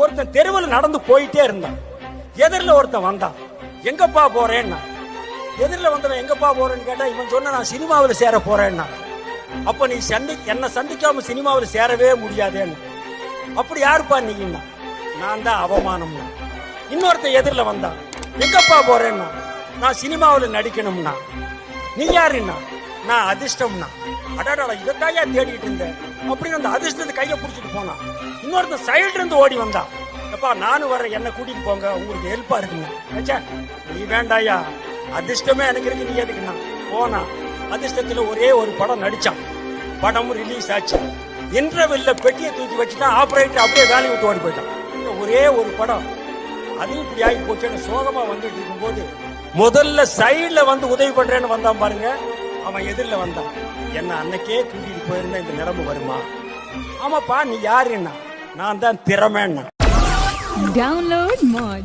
ஒருத்தன் தெருவில் நடந்து போயிட்டே இருந்தான். எதிரில் ஒருத்தன் வந்தான். எங்கப்பா போறேன்னா? எதிரில் வந்தவன் எங்கப்பா போறேன்னு கேட்டா இவன் சொன்ன நான் சினிமாவில் சேர போறேன்னா. அப்ப நீ சந்தி என்னை சந்திக்காம சினிமாவில் சேரவே முடியாதேன்னு. அப்படி யாருப்பா நீங்கன்னா நான் தான் அவமானம்னா இன்னொருத்தன் எதிரில் வந்தான். எங்கப்பா போறேன்னா? நான் சினிமாவில் நடிக்கணும்னா. நீ யாருன்னா? நான் அதிர்ஷ்டம்னா அடாடா இதைத்தாயா தேடிட்டு இருந்தேன். அப்படின்னு அந்த அதிர்ஷ்டத்தை கையை பிடிச்சிட்டு போனான் இன்னொருத்தன் சைடுல இருந்து ஓடி வந்தான் எப்பா நானும் வர்றேன் என்ன கூட்டிட்டு போங்க உங்களுக்கு ஹெல்ப்பா இருக்குங்க நீ வேண்டாயா? அதிர்ஷ்டமே எனக்கு இருக்கு நீ எதுக்குண்ணா போனா அதிர்ஷ்டத்துல ஒரே ஒரு படம் நடிச்சான். படமும் ரிலீஸ் ஆச்சு. இன்டர்வெல்ல பெட்டியை தூக்கி வச்சுட்டான் ஆபரேட்டர் அப்படியே வேலையை விட்டு ஓடி போயிட்டான். ஒரே ஒரு படம் அது இப்படி ஆகி போச்சுன்னு சோகமா வந்துட்டு இருக்கும்போது முதல்ல சைட்ல வந்து உதவி பண்றேன்னு வந்தான் பாருங்க. அவன் எதிரில் வந்தான். என்ன அன்னைக்கே கூட்டிட்டு போயிருந்தா இந்த நிலைமை வருமா? ஆமாப்பா நீ யாருன்னா? நான் தான் திறமைன்னா. Download Moj.